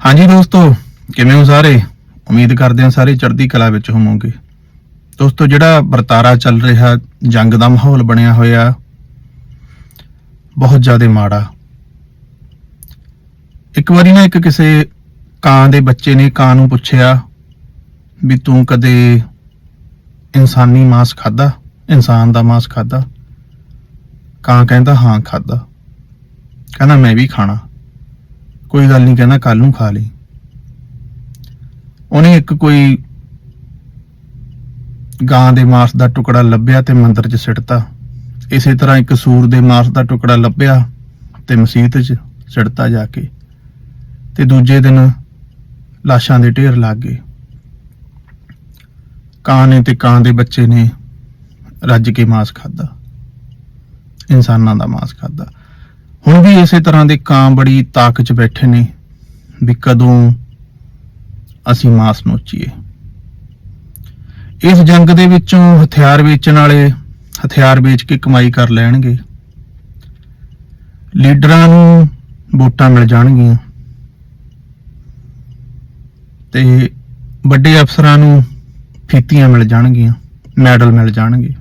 ਹਾਂਜੀ ਦੋਸਤੋ, ਕਿਵੇਂ ਹੋ ਸਾਰੇ? ਉਮੀਦ ਕਰਦੇ ਹਾਂ ਸਾਰੇ ਚੜ੍ਹਦੀ ਕਲਾ ਵਿੱਚ ਹੋਵੋਗੇ। ਦੋਸਤੋ, ਜਿਹੜਾ ਵਰਤਾਰਾ ਚੱਲ ਰਿਹਾ, ਜੰਗ ਦਾ ਮਾਹੌਲ ਬਣਿਆ ਹੋਇਆ, ਬਹੁਤ ਜ਼ਿਆਦਾ ਮਾੜਾ। ਇੱਕ ਵਾਰੀ ਨਾ ਇੱਕ ਕਿਸੇ ਕਾਂ ਦੇ ਬੱਚੇ ਨੇ ਕਾਂ ਨੂੰ ਪੁੱਛਿਆ ਵੀ ਤੂੰ ਕਦੇ ਇਨਸਾਨੀ ਮਾਸ ਖਾਦਾ ਇਨਸਾਨ ਦਾ ਮਾਸ ਖਾਦਾ ਕਾਂ ਕਹਿੰਦਾ, ਹਾਂ ਖਾਦਾ ਕਹਿੰਦਾ, ਮੈਂ ਵੀ ਖਾਣਾ। ਕੋਈ ਗੱਲ ਨਹੀਂ, ਕਹਿੰਦਾ ਕੱਲ ਨੂੰ ਖਾ ਲਈ। ਉਹਨੇ ਇੱਕ ਕੋਈ ਗਾਂ ਦੇ ਮਾਸ ਦਾ ਟੁਕੜਾ ਲੱਭਿਆ ਤੇ ਮੰਦਰ 'ਚ ਸਿੱਟਤਾ। ਇਸੇ ਤਰ੍ਹਾਂ ਇੱਕ ਸੂਰ ਦੇ ਮਾਸ ਦਾ ਟੁਕੜਾ ਲੱਭਿਆ ਤੇ ਮਸੀਤ 'ਚ ਸਿੱਟਤਾ ਜਾ ਕੇ। ਤੇ ਦੂਜੇ ਦਿਨ ਲਾਸ਼ਾਂ ਦੇ ਢੇਰ ਲੱਗ ਗਏ। ਕਾਂ ਨੇ ਤੇ ਕਾਂ ਦੇ ਬੱਚੇ ਨੇ ਰੱਜ ਕੇ ਮਾਸ ਖਾਦਾ ਇਨਸਾਨਾਂ ਦਾ ਮਾਸ ਖਾਦਾ ਹੁਣ ਵੀ ਇਸੇ ਤਰ੍ਹਾਂ ਦੇ ਕਾਂ ਬੜੀ ਤਾਕਤ 'ਚ ਬੈਠੇ ਨੇ ਵੀ ਕਦੋਂ ਅਸੀਂ ਮਾਸ ਨੋਚੀਏ। ਇਸ ਜੰਗ ਦੇ ਵਿੱਚੋਂ ਹਥਿਆਰ ਵੇਚਣ ਵਾਲੇ ਹਥਿਆਰ ਵੇਚ ਕੇ ਕਮਾਈ ਕਰ ਲੈਣਗੇ। ਲੀਡਰਾਂ ਨੂੰ ਵੋਟਾਂ ਮਿਲ ਜਾਣਗੀਆਂ। ਤੇ ਵੱਡੇ ਅਫਸਰਾਂ ਨੂੰ ਫੀਤੀਆਂ ਮਿਲ ਜਾਣਗੀਆਂ, ਮੈਡਲ ਮਿਲ ਜਾਣਗੇ।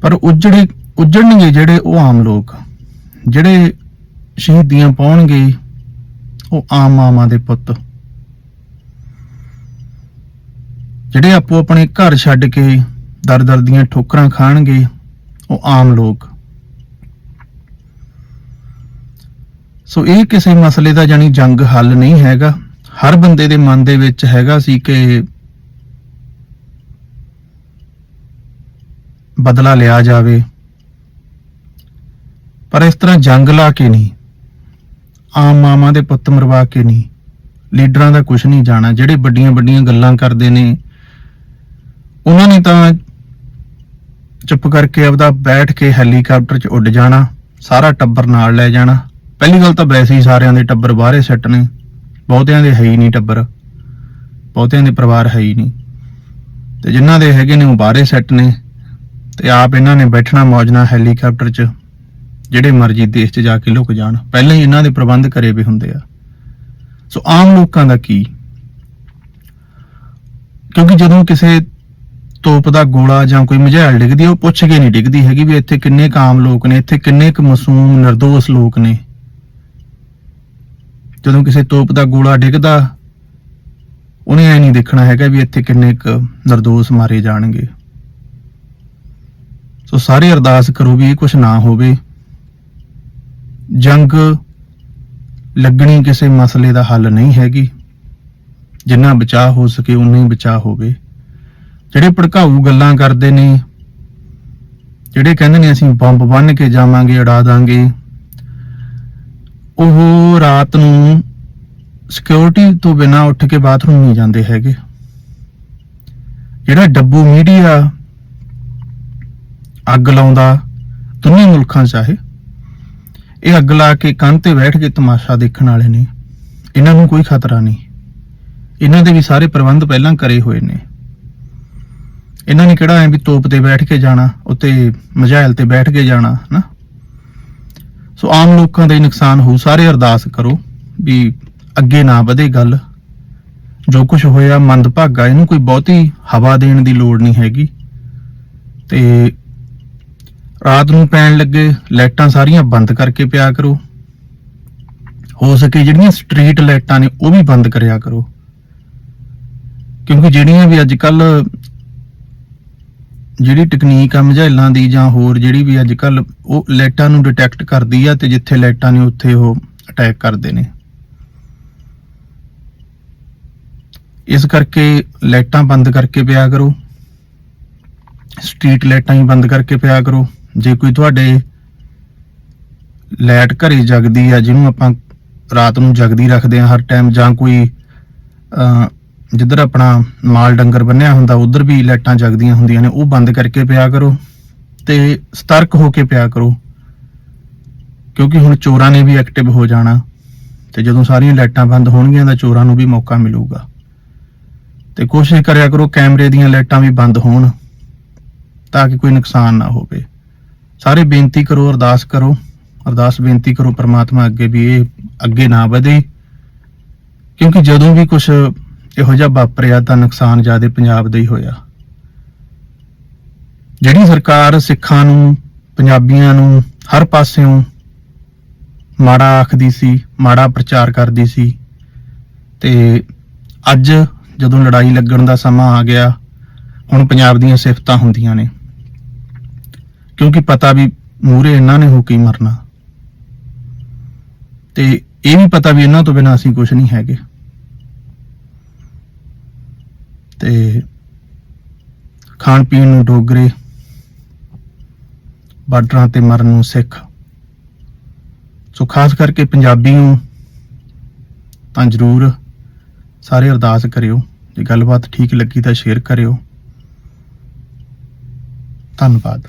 ਪਰ ਉਜੜੇ ਉੱਜਣਗੇ ਜਿਹੜੇ ਉਹ ਆਮ ਲੋਕ ਜਿਹੜੇ ਸ਼ਹੀਦੀਆਂ ਪਾਉਣਗੇ, ਉਹ ਆਮ ਮਾਵਾਂ ਦੇ ਪੁੱਤ। ਜਿਹੜੇ ਆਪੋ ਆਪਣੇ ਘਰ ਛੱਡ ਕੇ ਦਰ ਦਰ ਦੀਆਂ ਠੋਕਰਾਂ ਖਾਣਗੇ, ਉਹ ਆਮ ਲੋਕ। ਸੋ ਇਹ ਕਿਸੇ ਮਸਲੇ ਦਾ ਜਾਨੀ ਜੰਗ ਹੱਲ ਨਹੀਂ ਹੈਗਾ। ਹਰ ਬੰਦੇ ਦੇ ਮਨ ਦੇ ਵਿੱਚ ਹੈਗਾ ਸੀ ਕਿ ਬਦਲਾ ਲਿਆ ਜਾਵੇ। ਪਰ ਇਸ ਤਰ੍ਹਾਂ ਜੰਗ ਲਾ ਕੇ ਨਹੀਂ, ਆਮ ਮਾਮਾ ਦੇ ਪੁੱਤ ਮਰਵਾ ਕੇ ਨਹੀਂ, ਲੀਡਰਾਂ ਦਾ ਕੁਝ ਨਹੀਂ ਜਾਣਾ, ਜਿਹੜੇ ਵੱਡੀਆਂ ਵੱਡੀਆਂ ਗੱਲਾਂ ਕਰਦੇ ਨੇ, ਉਹਨਾਂ ਨੇ ਤਾਂ ਚੁੱਪ ਕਰਕੇ ਆਪਦਾ ਬੈਠ ਕੇ ਹੈਲੀਕਾਪਟਰ 'ਚ ਉੱਡ ਜਾਣਾ, ਸਾਰਾ ਟੱਬਰ ਨਾਲ ਲੈ ਜਾਣਾ। ਪਹਿਲੀ ਗੱਲ ਤਾਂ ਵੈਸੇ ਹੀ ਸਾਰਿਆਂ ਦੇ ਟੱਬਰ ਬਾਹਰੇ ਸੈੱਟ ਨੇ, ਬਹੁਤਿਆਂ ਦੇ ਹੈ ਹੀ ਨਹੀਂ ਟੱਬਰ, ਬਹੁਤਿਆਂ ਦੇ ਪਰਿਵਾਰ ਹੈ ਹੀ ਨਹੀਂ। ਤੇ ਜਿਨ੍ਹਾਂ ਦੇ ਹੈਗੇ ਨੇ ਉਹ ਬਾਹਰੇ ਸੈੱਟ ਨੇ, ਤੇ ਆਪ ਇਹਨਾਂ ਨੇ ਬੈਠਣਾ ਮੌਜਣਾ ਹੈਲੀਕਾਪਟਰ 'ਚ। ਜਿਹੜੇ ਮਰਜ਼ੀ ਦੇਸ਼ 'ਚ ਜਾ ਕੇ ਲੁਕ ਜਾਣ, ਪਹਿਲਾਂ ਹੀ ਇਹਨਾਂ ਦੇ ਪ੍ਰਬੰਧ ਕਰੇ ਵੀ ਹੁੰਦੇ ਆ। ਸੋ ਆਮ ਲੋਕਾਂ ਦਾ ਕੀ? ਕਿਉਂਕਿ ਜਦੋਂ ਕਿਸੇ ਤੋਪ ਦਾ ਗੋਲਾ ਜਾਂ ਕੋਈ ਮਝੈਲ ਡਿੱਗਦੀ ਉਹ ਪੁੱਛ ਕੇ ਨਹੀਂ ਡਿੱਗਦੀ ਹੈਗੀ ਵੀ ਇੱਥੇ ਕਿੰਨੇ ਕਾਮ ਲੋਕ ਨੇ, ਇੱਥੇ ਕਿੰਨੇ ਕੁ ਮਾਸੂਮ, ਨਿਰਦੋਸ਼ ਲੋਕ ਨੇ। ਜਦੋਂ ਕਿਸੇ ਤੋਪ ਦਾ ਗੋਲਾ ਡਿੱਗਦਾ, ਉਹਨੇ ਐ ਨਹੀਂ ਦੇਖਣਾ ਹੈਗਾ ਵੀ ਇੱਥੇ ਕਿੰਨੇ ਕੁ ਨਿਰਦੋਸ਼ ਮਾਰੇ ਜਾਣਗੇ। ਸੋ ਸਾਰੇ ਅਰਦਾਸ ਕਰੋ ਵੀ ਇਹ ਕੁਝ ਨਾ ਹੋਵੇ। ਜੰਗ ਲੱਗਣੀ ਕਿਸੇ ਮਸਲੇ ਦਾ ਹੱਲ ਨਹੀਂ ਹੈਗੀ। ਜਿੰਨਾ ਬਚਾਅ ਹੋ ਸਕੇ, ਉਨਾ ਹੀ ਬਚਾਅ ਹੋਵੇ। ਜਿਹੜੇ ਭੜਕਾਊ ਗੱਲਾਂ ਕਰਦੇ ਨੇ, ਜਿਹੜੇ ਕਹਿੰਦੇ ਨੇ ਅਸੀਂ ਬੰਬ ਬੰਨ ਕੇ ਜਾਵਾਂਗੇ ਉਡਾ ਦਾਂਗੇ, ਉਹ ਰਾਤ ਨੂੰ ਸਿਕਿਉਰਿਟੀ ਤੋਂ ਬਿਨਾ ਉੱਠ ਕੇ ਬਾਥਰੂਮ ਨਹੀਂ ਜਾਂਦੇ ਹੈਗੇ। ਜਿਹੜਾ ਡੱਬੂ ਮੀਡੀਆ ਅੱਗ ਲਾਉਂਦਾ, ਦੋਨੇ ਮੁਲਕਾਂ ਚਾਹੇ ਇਹ ਅੱਗ ਲਾ ਕੇ ਕੰਨ ਤੇ ਬੈਠ ਕੇ ਤਮਾਸ਼ਾ ਦੇਖਣ ਵਾਲੇ ਨੇ। ਇਹਨਾਂ ਨੂੰ ਕੋਈ ਖਤਰਾ ਨਹੀਂ। ਇਹਨਾਂ ਦੇ ਵੀ ਸਾਰੇ ਪ੍ਰਬੰਧ ਪਹਿਲਾਂ ਕਰੇ ਹੋਏ ਨੇ। ਇਹਨਾਂ ਨੇ ਕਿਹੜਾ ਐ ਵੀ ਤੋਪ ਤੇ ਬੈਠ ਕੇ ਜਾਣਾ, ਉੱਤੇ ਮਜਾਇਲ ਤੇ ਬੈਠ ਕੇ ਜਾਣਾ, ਨਾ? ਸੋ ਆਮ ਲੋਕਾਂ ਦਾ ਹੀ ਨੁਕਸਾਨ ਹੋ। ਸਾਰੇ ਅਰਦਾਸ ਕਰੋ ਵੀ ਅੱਗੇ ਨਾ ਵਧੇ ਗੱਲ। ਜੋ ਕੁਝ ਹੋਇਆ, ਮੰਦਭਾਗਾ, ਇਹਨੂੰ ਕੋਈ ਬਹੁਤੀ ਹਵਾ ਦੇਣ ਦੀ ਲੋੜ ਨਹੀਂ ਹੈਗੀ। ਤੇ ਰਾਤ ਨੂੰ ਪੈਣ ਲੱਗੇ, ਲਾਈਟਾਂ ਸਾਰੀਆਂ ਬੰਦ ਕਰਕੇ ਪਿਆ ਕਰੋ। ਹੋ ਸਕੇ ਜਿਹੜੀਆਂ ਸਟਰੀਟ ਲਾਈਟਾਂ ਨੇ, ਉਹ ਵੀ ਬੰਦ ਕਰਿਆ ਕਰੋ। ਕਿਉਂਕਿ ਜਿਹੜੀਆਂ ਵੀ ਅੱਜ ਕੱਲ ਜਿਹੜੀ ਟੈਕਨੀਕ ਆ ਮਝੈਲਾਂ ਦੀ ਜਾਂ ਹੋਰ ਜਿਹੜੀ ਵੀ ਅੱਜ ਕੱਲ ਉਹ ਲਾਈਟਾਂ ਨੂੰ ਡਿਟੈਕਟ ਕਰਦੀ ਆ ਤੇ ਜਿੱਥੇ ਲਾਈਟਾਂ ਨੇ, ਉੱਥੇ ਉਹ ਅਟੈਕ ਕਰਦੇ ਨੇ। ਇਸ ਕਰਕੇ ਲਾਈਟਾਂ ਬੰਦ ਕਰਕੇ ਪਿਆ ਕਰੋ। ਸਟਰੀਟ ਲਾਈਟਾਂ ਹੀ ਬੰਦ ਕਰਕੇ ਪਿਆ ਕਰੋ। ਜੇ ਕੋਈ ਤੁਹਾਡੇ ਲਾਈਟ ਘਰੇ ਜਗਦੀ ਆ, ਜਿਹਨੂੰ ਆਪਾਂ ਰਾਤ ਨੂੰ ਜਗਦੀ ਰੱਖਦੇ ਆ ਹਰ ਟਾਈਮ ਜਾਂ ਕੋਈ ਅ ਜਿੱਧਰ ਆਪਣਾ ਮਾਲ ਡੰਗਰ ਬੰਨਿਆ ਹੁੰਦਾ, ਉਧਰ ਵੀ ਲਾਈਟਾਂ ਜਗਦੀਆਂ ਹੁੰਦੀਆਂ ਨੇ, ਉਹ ਬੰਦ ਕਰਕੇ ਪਿਆ ਕਰੋ ਤੇ ਸਤਰਕ ਹੋ ਕੇ ਪਿਆ ਕਰੋ। ਕਿਉਂਕਿ ਹੁਣ ਚੋਰਾਂ ਨੇ ਵੀ ਐਕਟਿਵ ਹੋ ਜਾਣਾ ਤੇ ਜਦੋਂ ਸਾਰੀਆਂ ਲਾਈਟਾਂ ਬੰਦ ਹੋਣਗੀਆਂ ਤਾਂ ਚੋਰਾਂ ਨੂੰ ਵੀ ਮੌਕਾ ਮਿਲੂਗਾ। ਤੇ ਕੋਸ਼ਿਸ਼ ਕਰਿਆ ਕਰੋ ਕੈਮਰੇ ਦੀਆਂ ਲਾਈਟਾਂ ਵੀ ਬੰਦ ਹੋਣ ਤਾਂ ਕਿ ਕੋਈ ਨੁਕਸਾਨ ਨਾ ਹੋਵੇ। ਸਾਰੇ ਬੇਨਤੀ ਕਰੋ, ਅਰਦਾਸ ਕਰੋ, ਅਰਦਾਸ ਬੇਨਤੀ ਕਰੋ ਪ੍ਰਮਾਤਮਾ ਅੱਗੇ ਵੀ ਇਹ ਅੱਗੇ ਨਾ ਵਧੇ। ਕਿਉਂਕਿ ਜਦੋਂ ਵੀ ਕੁਝ ਇਹੋ ਜਿਹਾ ਵਾਪਰਿਆ ਤਾਂ ਨੁਕਸਾਨ ਜ਼ਿਆਦਾ ਪੰਜਾਬ ਦਾ ਹੀ ਹੋਇਆ। ਜਿਹੜੀ ਸਰਕਾਰ ਸਿੱਖਾਂ ਨੂੰ, ਪੰਜਾਬੀਆਂ ਨੂੰ ਹਰ ਪਾਸਿਓਂ ਮਾੜਾ ਆਖਦੀ ਸੀ, ਮਾੜਾ ਪ੍ਰਚਾਰ ਕਰਦੀ ਸੀ, ਤੇ ਅੱਜ ਜਦੋਂ ਲੜਾਈ ਲੱਗਣ ਦਾ ਸਮਾਂ ਆ ਗਿਆ, ਹੁਣ ਪੰਜਾਬ ਦੀਆਂ ਸਿਫਤਾਂ ਹੁੰਦੀਆਂ ਨੇ। ਕਿਉਂਕਿ ਪਤਾ ਵੀ ਮੂਰੇ ਇਹਨਾਂ ਨੇ ਹੋ ਕੇ ਮਰਨਾ। ਤੇ ਇਹ ਵੀ ਪਤਾ ਵੀ ਇਹਨਾਂ ਤੋਂ ਬਿਨਾਂ ਅਸੀਂ ਕੁਝ ਨਹੀਂ ਹੈਗੇ। ਤੇ ਖਾਣ ਪੀਣ ਨੂੰ ਡੋਗਰੇ, ਬਾਰਡਰਾਂ ਤੇ ਮਰਨ ਨੂੰ ਸਿੱਖ। ਸੋ ਖਾਸ ਕਰਕੇ ਪੰਜਾਬੀ ਨੂੰ ਤਾਂ ਜ਼ਰੂਰ ਸਾਰੇ ਅਰਦਾਸ ਕਰਿਓ। ਜੇ ਗੱਲਬਾਤ ਠੀਕ ਲੱਗੀ ਤਾਂ ਸ਼ੇਅਰ ਕਰਿਓ। ਧੰਨਵਾਦ।